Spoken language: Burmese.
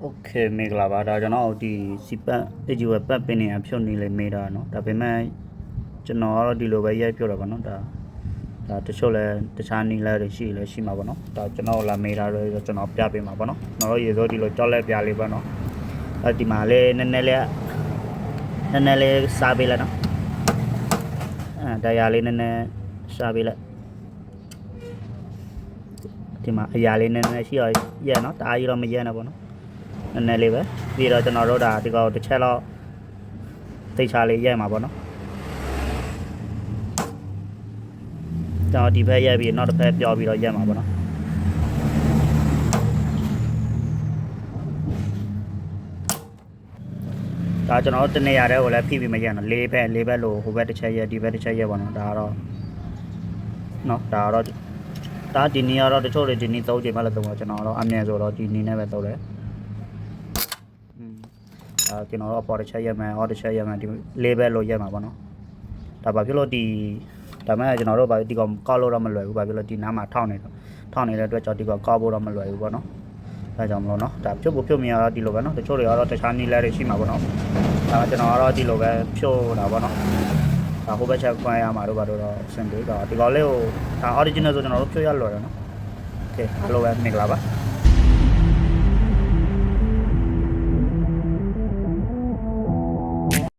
โอเคမင်္ဂလာပါဒါကျွန်တော်ဒီစီပတ်အဂျီဝပတ်ပင်နေရဖြုတ်နေလေမေးတာเนาะဒါပေမဲ့ကျွန်တော်ကတော့ဒီလိုပဲရိုက်ဖြုတ်တာပါเนาะဒါဒါတချို့လဲတခြားနီလာတွေရှိလဲရှိမှာပေါ့เนาะဒါကျွန်တော်လာမေးတာတော့ကျွန်တော်ပြပေးမှာပေါ့เนาะကျွန်တော်ရေစိုးဒီလိုကြောက်လက်ပြလေးပေါ့เนาะအဲဒီမှာလေးနည်းနည်းလေးနည်းနည်းလေးစားပေးလိုက်เนาะအဲတရားလေးနည်းနည်းစားပေးလိုက်ဒီမှာအရာလေးနည်းနည်းရှိရရเนาะတအားကြီးတော့မရနဲ့ပေါ့เนาะ နည်းနည်းလေးပဲပြီးတော့ကျွန်တော်တို့ဒါဒီကောင်တစ်ချက်တော့သိချာလေးရိုက်မှာပေါ့နော်ကျွန်တော်ဒီဘက်ရိုက်ပြီးနောက်တစ်ဖက်ပြောပြီးတော့ရိုက်မှာပေါ့နော်ဒါကျွန်တော်တို့တနေရာတဲ့ကိုလည်းဖိပြီးမရိုက်နော်လေးဘက်လေးဘက်လို့ဟိုဘက်တစ်ချက်ရိုက်ဒီဘက်တစ်ချက်ရိုက်ပေါ့နော်ဒါကတော့နော်ဒါကတော့ဒါဒီနေ့ကတော့တချို့တွေဒီနေ့သုံးချိန်မှလည်းသုံးတော့ကျွန်တော်တော့အမြဲဆိုတော့ဒီနေ့နဲ့ပဲသုံးတယ်อืม အာကျွန်တော်တို့အပေါ်တစ်ချက်ရက်မယ်အော်တစ်ချက်ရက်မယ်ဒီ label လို့ရက်မှာပေါ့နော်ဒါဘာဖြစ်လို့ဒီဒါမှကျွန်တော်တို့ဘာဒီကောင်ကောက်လို့တော့မလွယ်ဘူးဘာဖြစ်လို့ဒီနားမှာထောင်းနေတော့ထောင်းနေတဲ့အတွက်ကြောင့်ဒီကောင်ကောက်ဖို့တော့မလွယ်ဘူးပေါ့နော်ဒါကြောင့်မလို့နော်ဒါဖြုတ်ဖို့ဖြုတ်မြင်ရတော့ဒီလိုပဲနော်တချို့တွေကတော့တခြားနီးလဲတွေရှိမှာပေါ့နော်ဒါကကျွန်တော်ကတော့ဒီလိုပဲဖြုတ်တာပေါ့နော်ဒါဟိုဘက်ချက်ခွဲရမှာတို့ဘာတို့တော့အဆင်ပြေတော့ဒီကောင်လေးကိုဒါ original ဆိုကျွန်တော်တို့ဖြုတ်ရလွယ်တယ်နော်โอเคအားလုံးပဲမင်္ဂလာပါ